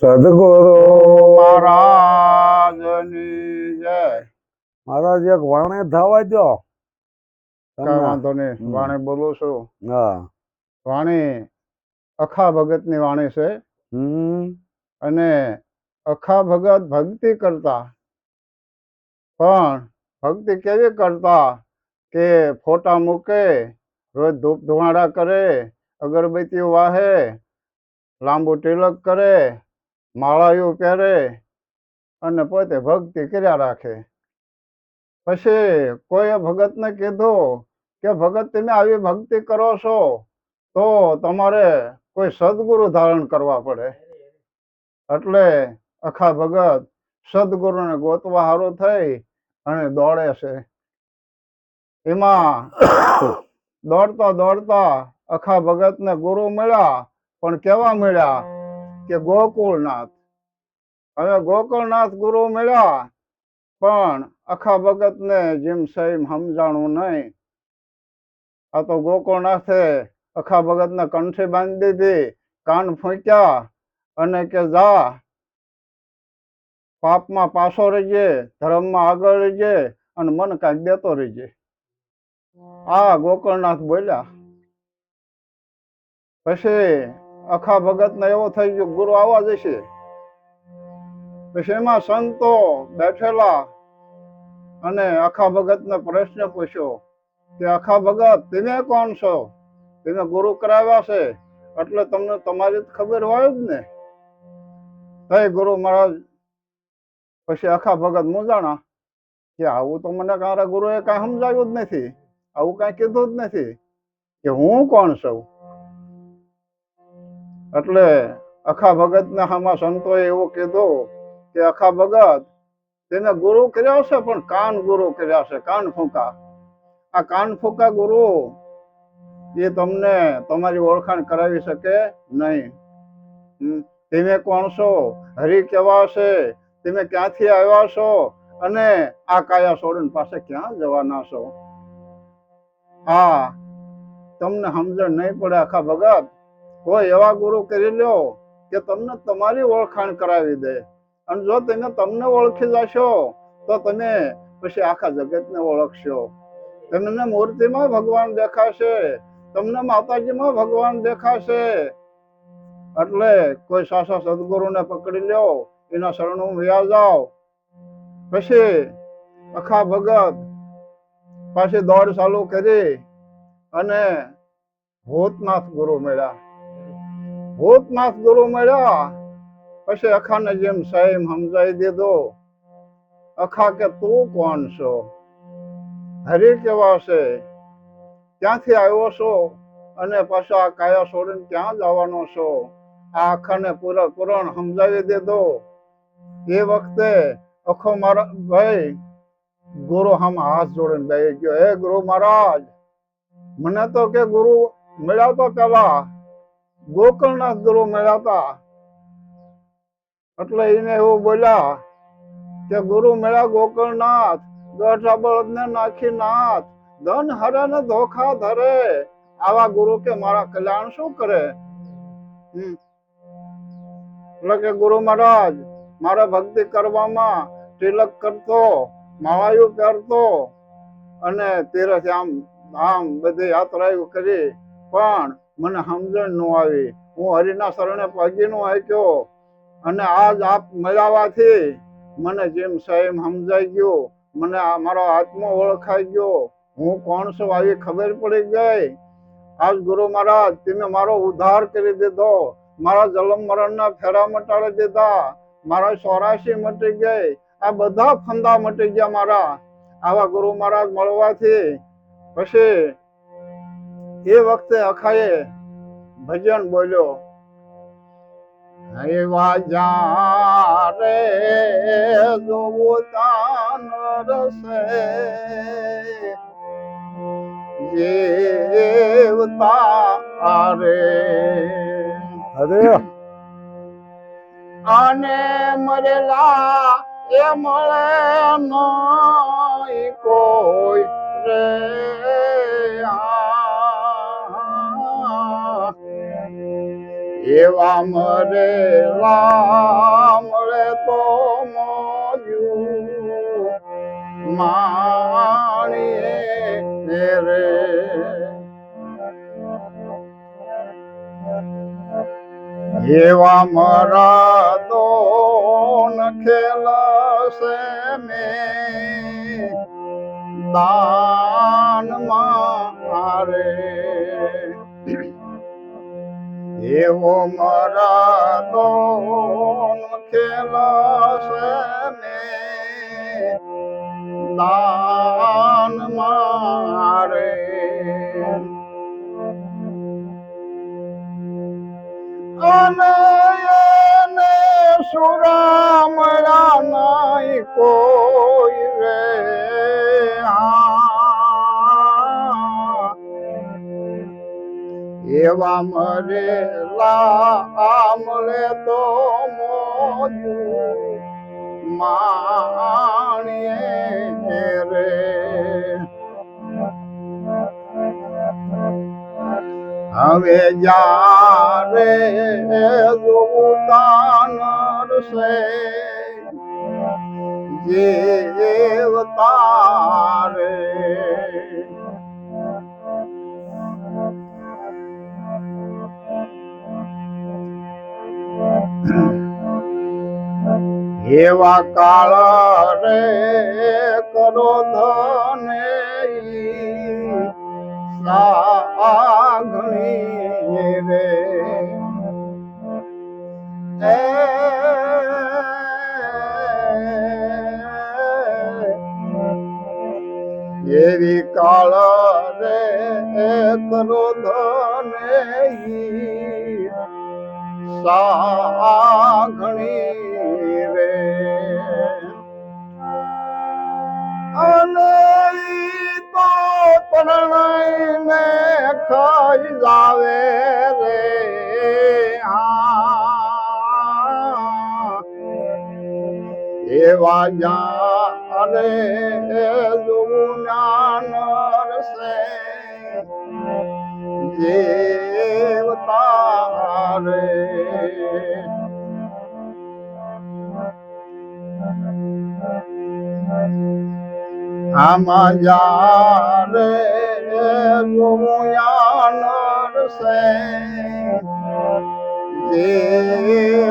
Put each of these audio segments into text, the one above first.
સદગુરુ મહારાજની જય. મહારાજ એક વાણે થવા દો. વાંધો નહીં. વાણે બોલું છું. હા. વાણી અખા ભગતની વાણી છે. અને અખા ભગત ભક્તિ કરતા. પણ ભક્તિ કેવી કરતા કે ફોટા મૂકે રોજ ધૂપ ધુવાડા કરે અગરબત્તીઓ વાહે લાંબુ તિલક કરે માળાઓ પહેરે અને પોતે ભક્તિ કર્યા રાખે. પછી કોઈએ ભગતને કીધું કે, ભગત, તમે આવી ભક્તિ કરો છો, તો તમારે કોઈ સદગુરુ ધારણ કરવા પડે. એટલે અખા ભગત સદગુરુને ગોતવા સારું થઈ અને દોડે છે. એમાં દોડતા દોડતા અખા ભગતને ગુરુ મળ્યા, પણ કેવા મળ્યા? કે ગોકુળનાથ. હવે ગોકુળનાથ ગુરુ મળ્યા, પણ અખા ભગતને જેમ સહીમ સમજાણું નહીં. આ તો ગોકુળનાથે અખા ભગતને કંઠી બાંધી દીધી, કાન ફૂંક્યા અને કે જા, પાપમાં પાછો રહીજે, ધર્મમાં આગળ રહીજે અને મન કાંઈક દેતો રહીજે. આ ગોકુળનાથ બોલ્યા. પછી અખા ભગતને એવો થઈ ગયો, ગુરુ આવવા જશે. પછી એમાં સંતો બેઠેલા અને અખા ભગતને પ્રશ્ન પૂછ્યો કે અખા ભગત, તમે કોણ છો? તમે ગુરુ કરાવ્યા છે? એટલે તમને તમારી ખબર હોય જ ને? તય ગુરુ મહારાજ પછી આખા ભગત મૂંઝાણા કે, આવું તો મને મારા ગુરુએ કાંઈ સમજાવ્યું જ નથી. આવું કાંઈ કીધું જ નથી કે, હું કોણ છું? એટલે અખા ભગતને હામાં સંતોએ એવો કીધો કે અખા ભગત તેને ગુરુ કર્યા છે પણ કાન ગુરુ કર્યા છે કાન ફૂંકા. આ કાન ફૂંકા ગુરુ એ તમને તમારી ઓળખાણ કરાવી શકે નહીં. તમે કોણ છો? હરિ કેવા છે તમે ક્યાંથી આવ્યા છો? અને આ કાયા સોડન પાસે ક્યાં જવાના છો? આ તમને સમજણ નહીં પડે આખા ભગત? કોઈ એવા ગુરુ કરી લ્યો કે તમને તમારી ઓળખાણ કરાવી દે. અને જો તમે તમને ઓળખી જશો, તો તમે પછી આખા જગતને ઓળખશો. તમને મૂર્તિમાં ભગવાન દેખાશે, તમને માતાજીમાં ભગવાન દેખાશે. એટલે કોઈ સાસા સદગુરુને પકડી લ્યો, એના શરણું વ્યા જાઓ. પછી અખા ભગત પાછી દોડ ચાલુ કરી અને ભૂતનાથ ગુરુ મળ્યા. ભૂતનાથ ગુરુ મળ્યા. પછી અખાને જેમ સાહેબ સમજાવી દીધો, અખા કે તું કોણ છો? હરી કેવા છે? ક્યાંથી આવ્યો છો? અને પાછો આ કાયા છોડીને ક્યાં જવાનો છો? આ અખાને પૂરા પૂરણ સમજાવી દીધો. એ વખતે અખો મારા, ભાઈ, ગુરુ હમ હાથ જોડીને બેસી ગયો. હે ગુરુ મહારાજ, મને તો કે ગુરુ મળ્યા તો પેલા ગોકર્ણનાથ ગુરુ મળ્યા હતા એટલે એને એવું બોલ્યા કે ગુરુ મળ્યા ગોકર્ણનાથ ગઢા બળદ ને નાખી નાથ, ધન હરે ને ધોખા ધરે. આવા ગુરુ કે મારા કલ્યાણ શું કરે. એટલે કે ગુરુ મહારાજ, મારે ભક્તિ કરવામાં તિલક કરતો, માળાયું પહેરતો અને તેરસ આમ આમ બધી યાત્રાઓ કરી. પણ મને સમજણ ન આવી. હું હરિના શરણે પગીનો હાક્યો અને આજ આપ મળાવાથી મને જેમ સાહેબ સમજાઈ ગયો. મને મારો આત્મા ઓળખાઈ ગયો. હું કોણ છું આવી ખબર પડી ગઈ. આજ ગુરુ મહારાજ, તમે મારો ઉદ્ધાર કરી દીધો. મારા જલમ મરણના ફેરા મટાડી દીધા. મારા ચોરાશી મટી ગઈ. આ બધા ફંદા મટી ગયા મારા. આવા ગુરુ મહારાજ મળવાથી પછી એ વખતે અખાએ ભજન બોલ્યો એવા જા રે જોતાન રસે આરે. અરે અને મરેલા એ મળે કોઈ રે. એવા મરે લામળે તો મોજું માણીએ રે. એવા મરા ખેલા સે મેં. દા એવો મારા તો ખેલશે મેં દાન મારે અને એને કોઈ રે. એવા મરેલા આમલે તો મોજું માણીએ રે હવે જ્યારે જોતાનર છે જીવતારે એવા કાળ રે કરો ધને સાગણી રે. એ એવી કાળ રે કરો ધને સાઘણી રે અને તો પરણાઈને ખાઈ જાવે રે. એવા જારે રસે દેવતા દેવતારે આમાં જારે જુનાનર સે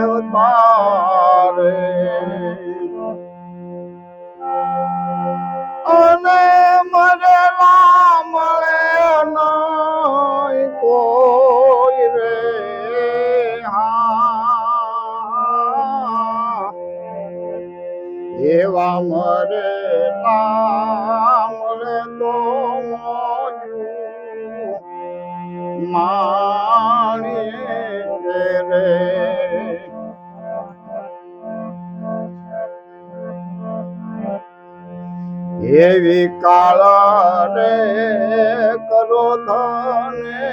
દેવતારે અને એવા મરેલા મળે તો મોજું માણીએ રે એવી કાળા રે કરો ધને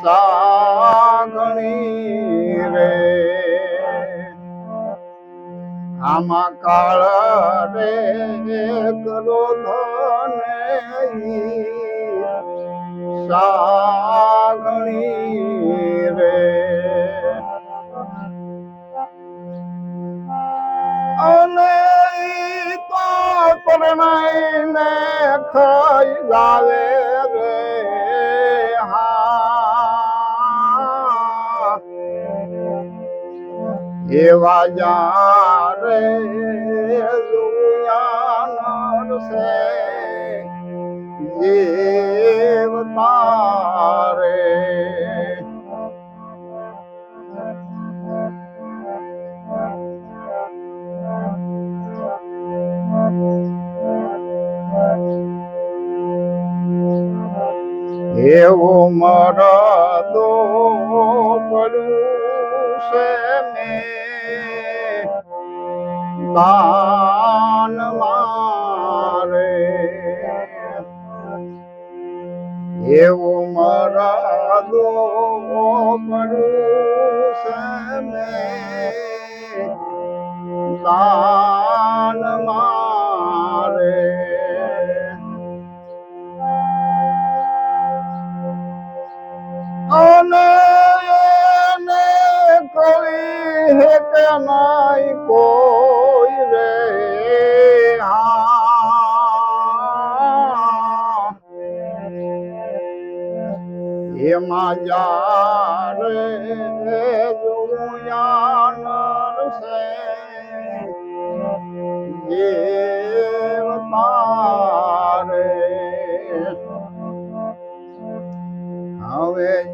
સાગણી રે આમાં કાળ રે કરો સાગણી રે. અને તો તો પરણાઈને ખાઈ લાવે રે. હા. એવા દેવતારે એવું મરદો પડું છે મેં દાન મારે. એવું મરદો પડ્યું છે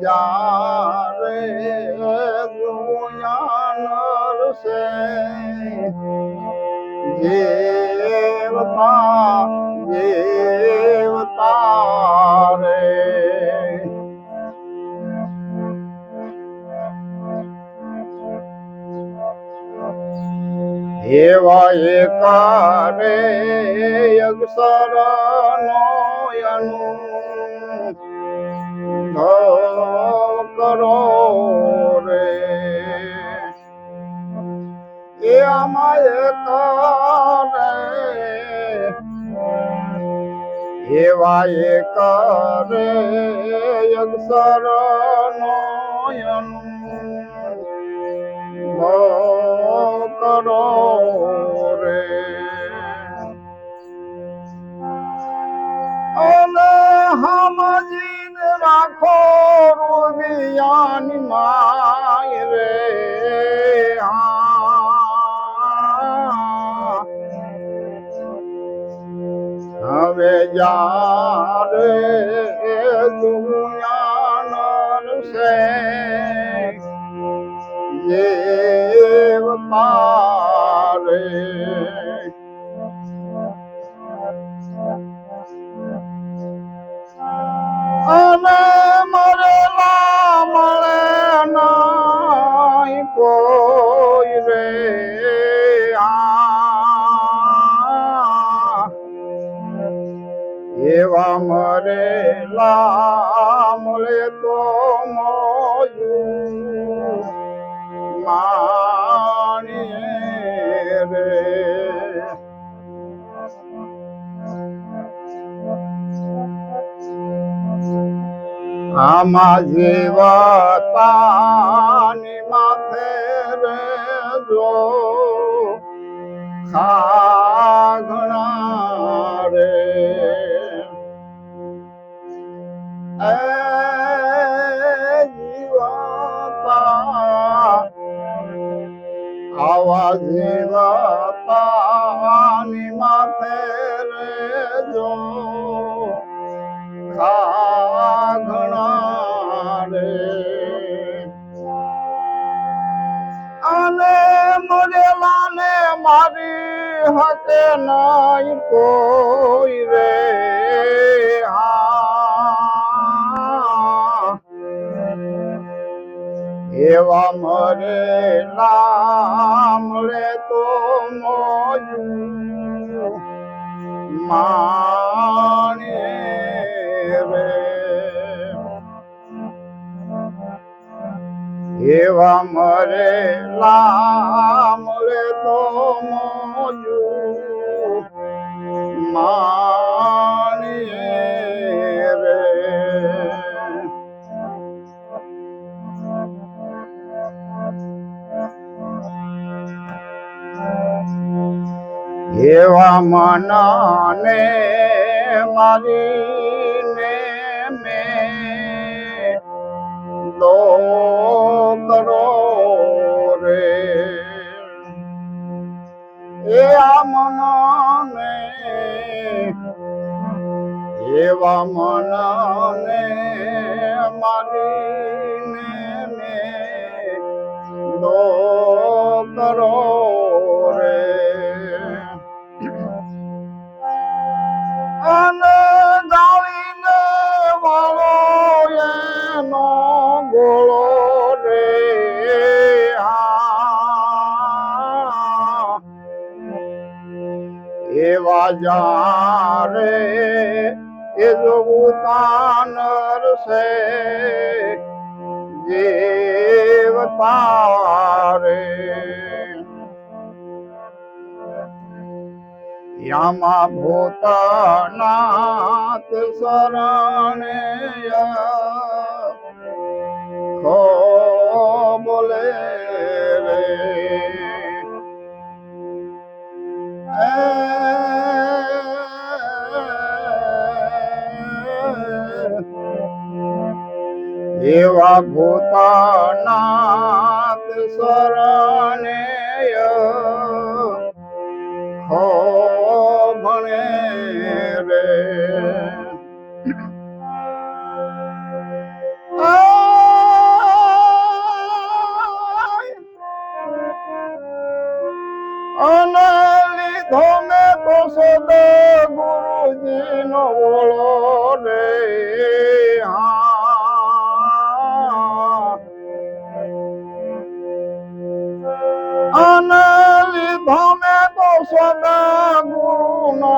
હવે જારે જોયાનર સે દેવતા દેવતા રે. એવા એકારે અક્ષર નો કરો રે એ આમાં એકારે એવા એકારે અક્ષર નોયનું કરો રે અને હમજીને રાખો રૂબિયાની માય રે. હવે જારે દુનિયાનર છે દેવતા રે. અને મરેલા મળે તો મોયું માણીએ રે આમાં જીવતાની એ જીવતા આવા જીવતાની માથે રે જો ખાગણા રે અને મરેલાને મારી હકે નહીં એવા મરે નામ રે તો માણે રે. એવા મરેલા મળે તો મોયું. માણે એવા મનને મારીને મેં દો કરો રે. એ આ મનને, એવા મનને મારીને મેં દો કરો એવા જારે એ જોગુતાનર છે દેવતા રે યામા ભૂતનાથ શરણે ખો બોલે રે એવા ભૂતાનાથ શરણે હો ભણે રે. અને લીધો મેં તો સદા ગુરુજી નો ઓળો રે. હા. લીધો મેં તો સદા ગુરુ નો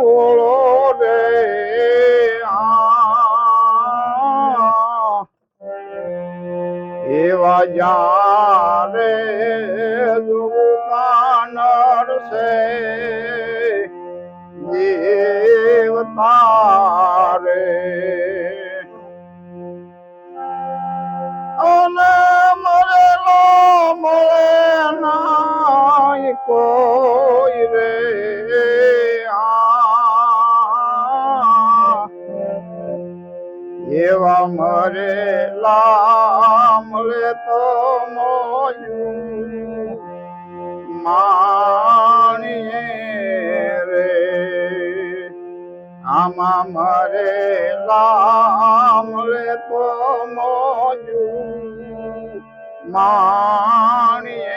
ઓળો રે એવા જારે દુકાન છે. જીવ કોઈ રે એવા મરેલા મળે તો મોયું માણીએ રે. આમાં મરે મળે તો મોયું માણીએ